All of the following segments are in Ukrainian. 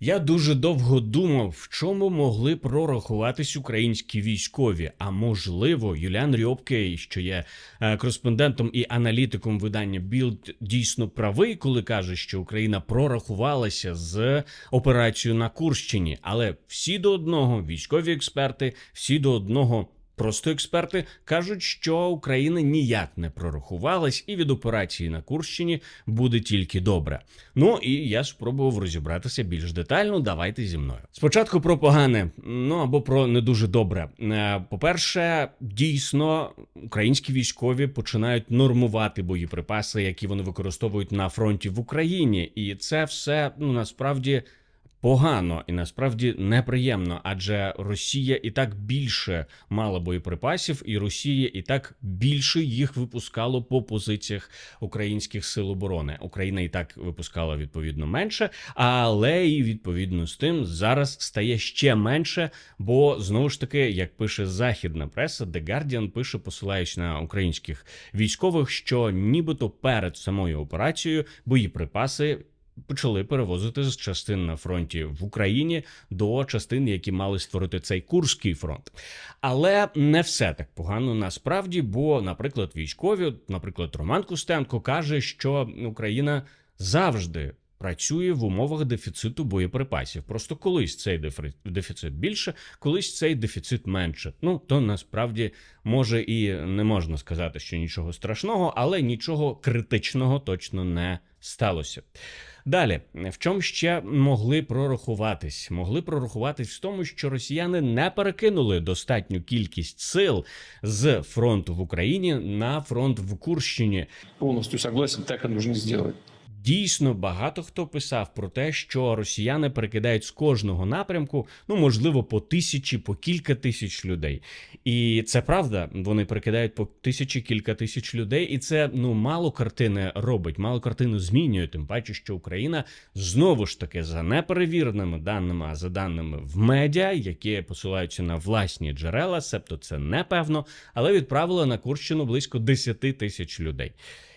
Я дуже довго думав, в чому могли прорахуватись українські військові. А можливо, Юліан Рьобкей, що є е, кореспондентом і аналітиком видання Білд, дійсно правий, коли каже, що Україна прорахувалася з операцією на Курщині. Але всі до одного військові експерти, всі до одного. Просто експерти кажуть, що Україна ніяк не прорахувалась, і від операції на Курщині буде тільки добре. Ну і я спробував розібратися більш детально. Давайте зі мною. Спочатку про погане, ну або про не дуже добре. Е, По-перше, дійсно українські військові починають нормувати боєприпаси, які вони використовують на фронті в Україні, і це все ну насправді. Погано і насправді неприємно, адже Росія і так більше мала боєприпасів, і Росія і так більше їх випускало по позиціях українських сил оборони. Україна і так випускала відповідно менше, але і відповідно з тим зараз стає ще менше. Бо знову ж таки, як пише західна преса, The Guardian пише, посилаючись на українських військових, що нібито перед самою операцією боєприпаси почали перевозити з частин на фронті в Україні до частин, які мали створити цей Курський фронт. Але не все так погано насправді, бо, наприклад, військові, наприклад, Роман Кустенко каже, що Україна завжди. Працює в умовах дефіциту боєприпасів. Просто колись цей дефіцит більше, колись цей дефіцит менше. Ну то насправді може і не можна сказати, що нічого страшного, але нічого критичного точно не сталося. Далі, в чому ще могли прорахуватись? Могли прорахуватись в тому, що росіяни не перекинули достатню кількість сил з фронту в Україні на фронт в Курщині. Полностью согласен, так и нужно сделать. Дійсно, багато хто писав про те, що росіяни перекидають з кожного напрямку, ну можливо, по тисячі, по кілька тисяч людей. І це правда, вони перекидають по тисячі, кілька тисяч людей, і це ну мало картини робить, мало картину змінює. Тим паче, що Україна знову ж таки за неперевіреними даними, а за даними в медіа, які посилаються на власні джерела, себто це непевно, але відправила на Курщину близько 10 тисяч людей.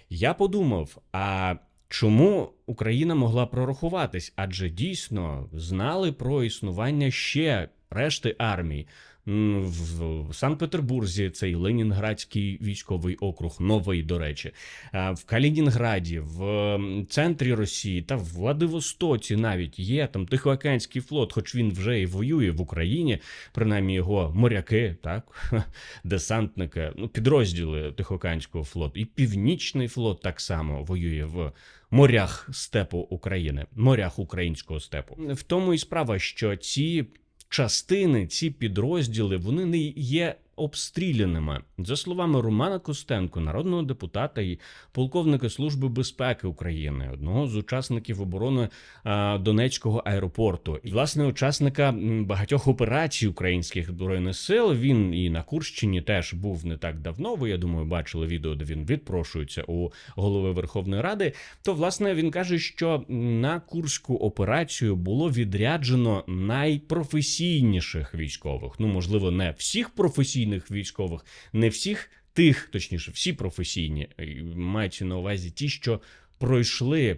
Я подумав, а чому Україна могла прорахуватись? Адже дійсно знали про існування ще решти армій. В Санкт-Петербурзі цей Ленінградський військовий округ, новий, до речі, в Калінінграді, в центрі Росії та в Владивостоці навіть є там Тихоокеанський флот, хоч він вже і воює в Україні, принаймні його моряки, так десантники, ну підрозділи Тихоокеанського флоту, і Північний флот так само воює в морях степу України, морях українського степу. В тому і справа, що ці частини, ці підрозділи, вони не є обстріляними. За словами Романа Костенко, народного депутата і полковника Служби безпеки України, одного з учасників оборони а, Донецького аеропорту, і власне учасника багатьох операцій українських збройних сил. Він і на Курщині теж був не так давно. Ви я думаю, бачили відео, де він відпрошується у голови Верховної Ради. То власне він каже, що на курську операцію було відряджено найпрофесійніших військових. Ну можливо, не всіх професійних військових, не всіх тих, точніше, всі професійні, маються на увазі ті, що пройшли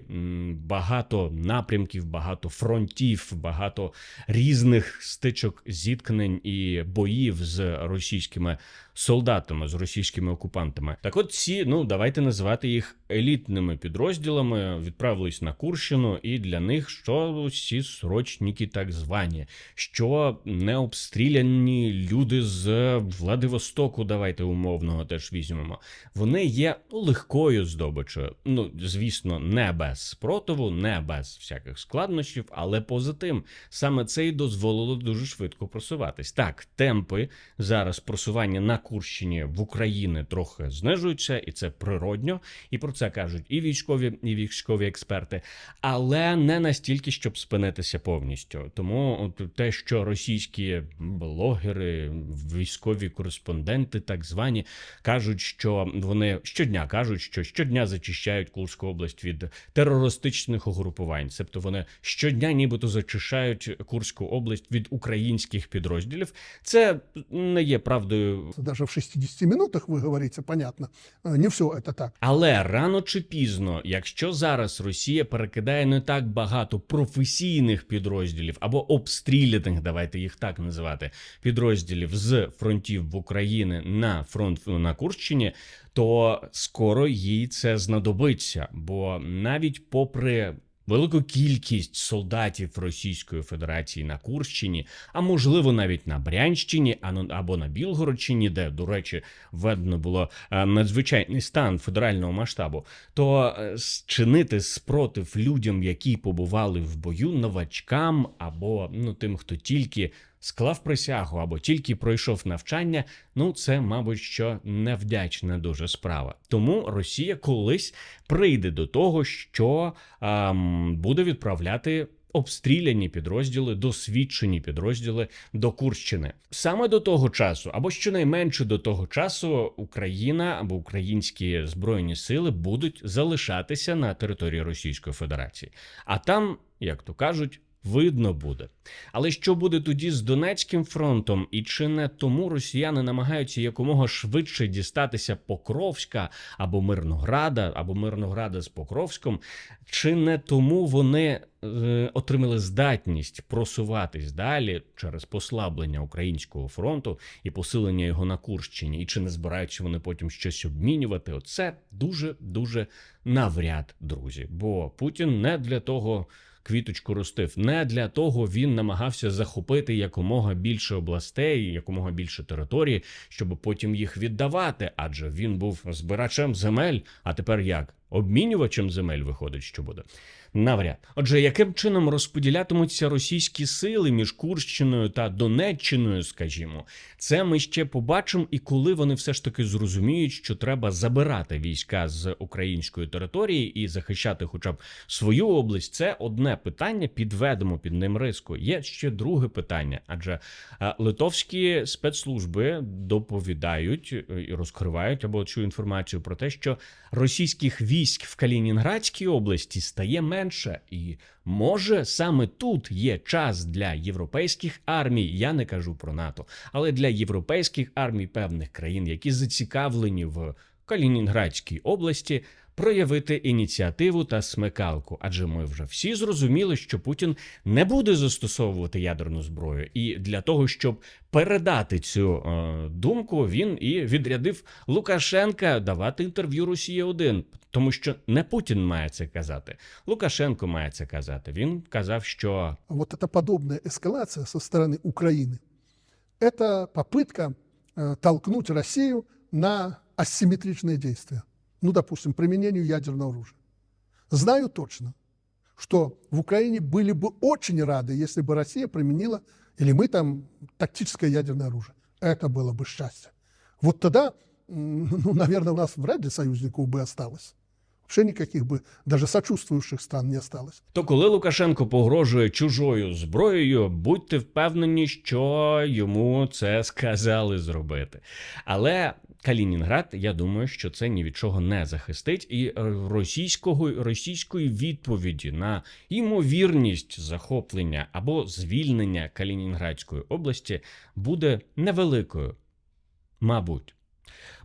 багато напрямків, багато фронтів, багато різних стичок зіткнень і боїв з російськими солдатами, з російськими окупантами. Так, от ці, ну давайте називати їх елітними підрозділами, відправились на Курщину, і для них що ці срочники так звані, що не обстріляні люди з Владивостоку, давайте умовного теж візьмемо. Вони є легкою здобичою. Ну, звісно, не без спротиву, не без всяких складнощів, але поза тим, саме це і дозволило дуже швидко просуватись. Так, темпи зараз просування на Курщині в Україні трохи знижуються, і це природньо. І про це кажуть і військові, і військові експерти, але не настільки, щоб спинитися повністю. Тому от те, що російські блогери, військові кореспонденти, так звані, кажуть, що вони щодня кажуть, що щодня зачищають Курську область від терористичних угрупувань, тобто вони щодня, нібито зачищають Курську область від українських підрозділів. Це не є правдою Да, даже в 60 минутах, вы говорите, понятно, э, не все это так. Але рано чи пізно, якщо зараз Росія перекидає не так багато професійних підрозділів або обстріляних, давайте їх так називати, підрозділів з фронтів в Україні на фронт на Курщині, то скоро їй це знадобиться. Бо навіть попри велику кількість солдатів Російської Федерації на Курщині, а можливо навіть на Брянщині, ну- або на Білгородщині, де, до речі, введено було е, надзвичайний стан федерального масштабу, то е, чинити спротив людям, які побували в бою, новачкам або ну тим, хто тільки склав присягу або тільки пройшов навчання, ну це, мабуть, що невдячна дуже справа. Тому Росія колись прийде до того, що ем, буде відправляти. Обстріляні підрозділи, досвідчені підрозділи до Курщини саме до того часу, або щонайменше до того часу, Україна або українські збройні сили будуть залишатися на території Російської Федерації. А там, як то кажуть, видно буде. Але що буде тоді з Донецьким фронтом, і чи не тому росіяни намагаються якомога швидше дістатися Покровська або Мирнограда, або Мирнограда з Покровськом, чи не тому вони е, отримали здатність просуватись далі через послаблення українського фронту і посилення його на Курщині, і чи не збираються вони потім щось обмінювати? Оце дуже дуже навряд, друзі. Бо Путін не для того квіточку ростив. Не для того він намагався захопити якомога більше областей, якомога більше території, щоб потім їх віддавати. Адже він був збирачем земель. А тепер як? Обмінювачем земель виходить, що буде. Навряд. Отже, яким чином розподілятимуться російські сили між Курщиною та Донеччиною, скажімо, це ми ще побачимо, і коли вони все ж таки зрозуміють, що треба забирати війська з української території і захищати, хоча б свою область, це одне питання. Підведемо під ним риску. Є ще друге питання, адже е, литовські спецслужби доповідають е, і розкривають або цю інформацію про те, що російських військ в Калінінградській області стає менше, і може саме тут є час для європейських армій. Я не кажу про НАТО, але для європейських армій певних країн, які зацікавлені в Калінінградській області Проявити ініціативу та смикалку, адже ми вже всі зрозуміли, що Путін не буде застосовувати ядерну зброю, і для того, щоб передати цю е, думку, він і відрядив Лукашенка давати інтерв'ю Росії 1 тому що не Путін має це казати. Лукашенко має це казати. Він казав, що Вот эта подобная эскалация со стороны Украины – это попытка э, толкнуть Россию на асимметричные действия. Ну, допустим, применению ядерного оружия. Знаю точно, что в Украине были бы очень рады, если бы Россия применила, или мы там, тактическое ядерное оружие. Это было бы счастье. Вот тогда, м, ну, наверное, у нас вряд ли союзников бы осталось. Вообще никаких бы даже сочувствующих стран не осталось. то коли Лукашенко погрожує чужою зброєю, будьте впевнені, що йому це сказали зробити. Але Калінінград, я думаю, що це ні від чого не захистить, і е, російського російської відповіді на імовірність захоплення або звільнення Калінінградської області буде невеликою. Мабуть.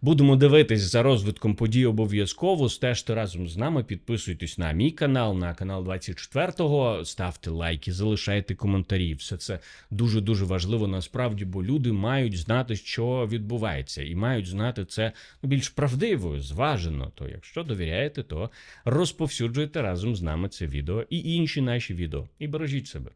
Будемо дивитись за розвитком подій обов'язково. Стежте разом з нами, підписуйтесь на мій канал, на канал 24-го, ставте лайки, залишайте коментарі. Все це дуже дуже важливо насправді, бо люди мають знати, що відбувається, і мають знати це більш правдиво, зважено. То якщо довіряєте, то розповсюджуйте разом з нами це відео і інші наші відео. І бережіть себе.